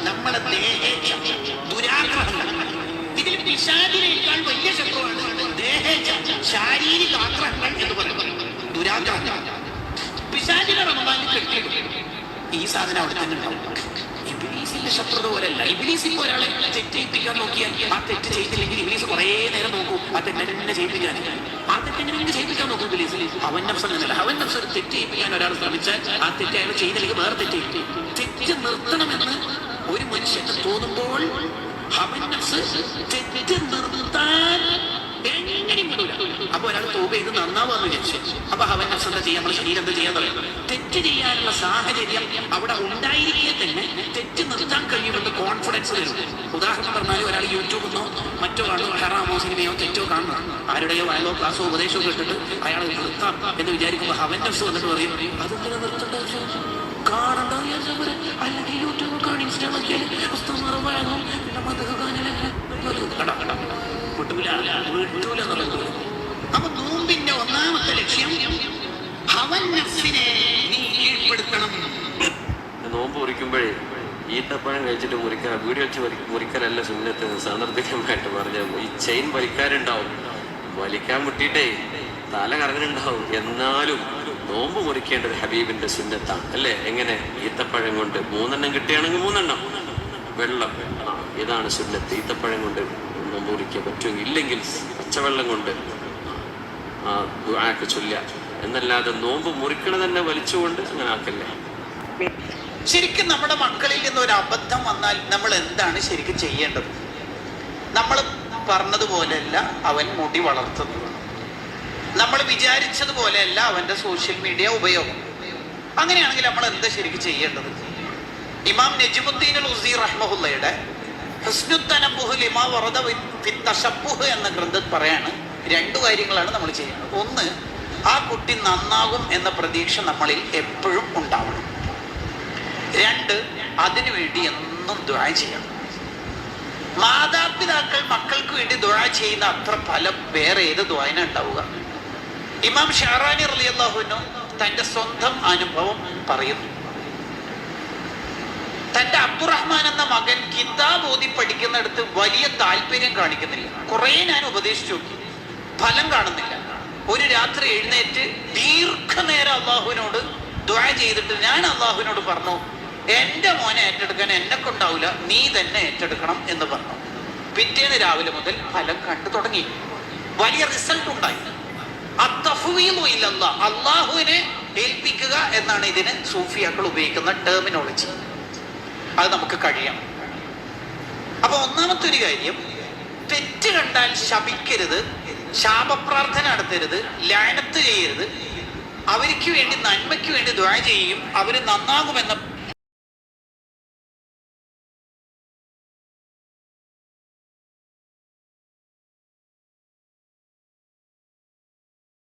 നമ്മളെ ദേഹേച്ഛ ദുരാഗ്രഹങ്ങൾ ഇതിൽ പിശാചിനേക്കാൾ വലിയ ശത്രുവാണ് ദേഹേച്ഛ ശാരീരിക ആഗ്രഹങ്ങൾ എന്ന് പറയുന്നത്. ദുരാഗ്രഹങ്ങൾ പിശാചിനെ റമദാനിൽ കെട്ടിയിടും. ഈ സാധനം അവിടെ തന്നെ ഉണ്ടാവും. ഇബിലീസിന്റെ ശത്രുത പോലെയല്ല. ഇബിലീസ് ഒരാളെ തെറ്റിപ്പിക്കാൻ നോക്കിയാൽ ആ തെറ്റ് ചെയ്തില്ലെങ്കിൽ ഇബിലീസ് കുറേ നേരം നോക്കും. ആ തെറ്റ് തന്നെ ചെയ്യിപ്പിക്കാൻ? ആ തെറ്റെങ്ങനെ ചെയ്യിപ്പിക്കാൻ നോക്കും ഇബിലീസ്? അവൻ നഫ്സല്ല അവൻ അവസരം തെറ്റ് ചെയ്യിപ്പിക്കാൻ ഒരാൾ ശ്രമിച്ചാൽ ആ തെറ്റ് അയാൾ ചെയ്തില്ലെങ്കിൽ വേറെ തെറ്റ്. തെറ്റ് നിർത്തണമെന്ന് ഒരു മനുഷ്യന് തോന്നുമ്പോൾ അപ്പൊ ഒരാൾ തോപ ചെയ്ത് നന്നാവാന്ന് വിചാരിച്ചു അപ്പൊ അവൻ നഫ്സ് എന്താ ചെയ്യാൻ നമ്മുടെ ശരീരം എന്താ ചെയ്യാൻ പറയാം തെറ്റ് ചെയ്യാനുള്ള സാഹചര്യം അവിടെ ഉണ്ടായിരിക്കെ തന്നെ തെറ്റ് നിർത്താൻ കഴിയുമെന്ന് കോൺഫിഡൻസ് തരും ഉദാഹരണം പറഞ്ഞാൽ ഒരാൾ യൂട്യൂബിൽ നിന്നോ മറ്റോ കാണോ ഹറാമോ സിനിമയോ തെറ്റോ കാണണം ആരുടെയോ വയലോ ക്ലാസ്സോ ഉപദേശമോ കേട്ടിട്ട് അയാൾ നിർത്താം എന്ന് വിചാരിക്കുമ്പോൾ അവൻ നഫ്സ് വന്നിട്ട് പറയും അതെന്തിനാ നിർത്തേണ്ട ആവശ്യം യൂട്യൂബ് കാണി ഇൻസ്റ്റാ നോക്കിയാൽ ഉസ്താദ്മാരെ വയലോ പിന്നെ എന്നുള്ളത് അപ്പൊ നോമ്പിന്റെ ഒന്നാമത്തെ ലക്ഷ്യം അവൻ നഫ്സിനെ നീ കീഴ്പ്പെടുത്തണം നോമ്പ് മുറിക്കുമ്പോഴേ ഈത്തപ്പഴം കഴിച്ചിട്ട് മുറിക്കാൻ വീട് വെച്ച് മുറിക്കലല്ല സുന്നത്ത് സാന്ദർഭികമായിട്ട് പറഞ്ഞു ഈ ചെയിൻ വലിക്കാനുണ്ടാവും വലിക്കാൻ മുട്ടിയിട്ടേ തല കറങ്ങുന്നുണ്ടാവും. എന്നാലും നോമ്പ് മുറിക്കേണ്ടത് ഹബീബിന്റെ സുന്നത്താണ് അല്ലേ? എങ്ങനെ? ഈത്തപ്പഴം കൊണ്ട് മൂന്നെണ്ണം കിട്ടുകയാണെങ്കിൽ മൂന്നെണ്ണം. വെള്ളം ഇതാണ് സുന്നത്ത്. ഈത്തപ്പഴം കൊണ്ട് നോമ്പ് മുറിക്കാൻ പറ്റും ഇല്ലെങ്കിൽ പച്ചവെള്ളം കൊണ്ട് ആ ദുആക്ക് ചൊല്ല എന്നല്ലാതെ നോമ്പ് മുറിക്കണ തന്നെ വലിച്ചുകൊണ്ട് അങ്ങനെ ആക്കല്ലേ? ശരിക്കും നമ്മുടെ മക്കളിൽ നിന്ന് ഒരു അബദ്ധം വന്നാൽ നമ്മൾ എന്താണ് ശരിക്കും ചെയ്യേണ്ടത്? നമ്മൾ പറഞ്ഞതുപോലെയല്ല അവൻ മുടി വളർത്തുന്നത്. നമ്മൾ വിചാരിച്ചതുപോലെയല്ല അവന്റെ സോഷ്യൽ മീഡിയ ഉപയോഗം. അങ്ങനെയാണെങ്കിൽ നമ്മൾ എന്താ ശരിക്കും ചെയ്യേണ്ടത്? ഇമാം നജിമുദ്ദീൻ അൽ ഉസീർ റഹ്മഹുല്ലയുടെ എന്ന ഗ്രന്ഥത്തിൽ പറയാണ് രണ്ടു കാര്യങ്ങളാണ് നമ്മൾ ചെയ്യുന്നത് ഒന്ന് ആ കുട്ടി നന്നാകും എന്ന പ്രതീക്ഷ നമ്മളിൽ എപ്പോഴും ഉണ്ടാവണം. രണ്ട് അതിനുവേണ്ടി എന്നും ദുഴ ചെയ്യണം. മാതാപിതാക്കൾ മക്കൾക്ക് വേണ്ടി ദുഴ ചെയ്യുന്ന അത്ര ഫലം വേറെ ഏത് ദ്വായന ഉണ്ടാവുക? ഇമാം ഷാറാനി റളിയല്ലാഹുവിനു തന്റെ സ്വന്തം അനുഭവം പറയുന്നു. തന്റെ അബ്ദുറഹ്മാൻ എന്ന മകൻ കിതാബ് ഓതി പഠിക്കുന്നിടത്ത് വലിയ താല്പര്യം കാണിക്കുന്നില്ല. കുറേ ഞാൻ ഉപദേശിച്ചു നോക്കി. ഫലം കാണുന്നില്ല. ഒരു രാത്രി എഴുന്നേറ്റ് ദീർഘനേരം അള്ളാഹുവിനോട് ദ്വാ ചെയ്തിട്ട് ഞാൻ അള്ളാഹുവിനോട് പറഞ്ഞു എന്റെ മോനെ ഏറ്റെടുക്കാൻ എന്നെ കൊണ്ടാവില്ല നീ തന്നെ ഏറ്റെടുക്കണം എന്ന് പറഞ്ഞു. പിറ്റേന്ന് രാവിലെ മുതൽ ഫലം കണ്ടു തുടങ്ങി. വലിയ റിസൾട്ട് ഉണ്ടായി. ഇലല്ലാ. അള്ളാഹുവിനെ ഏൽപ്പിക്കുക എന്നാണ് ഇതിന് സൂഫിയാക്കൾ ഉപയോഗിക്കുന്ന ടെർമിനോളജി അത് നമുക്ക് കഴിയാം. അപ്പൊ ഒന്നാമത്തെ ഒരു കാര്യം തെറ്റ് കണ്ടാൽ ശപിക്കരുത് ശാപപ്രാർത്ഥന നടത്തരുത് ലയനത്ത് ചെയ്യരുത്. അവർക്ക് വേണ്ടി നന്മയ്ക്ക് വേണ്ടി ദ്വാ ചെയ്യും അവർ നന്നാകുമെന്ന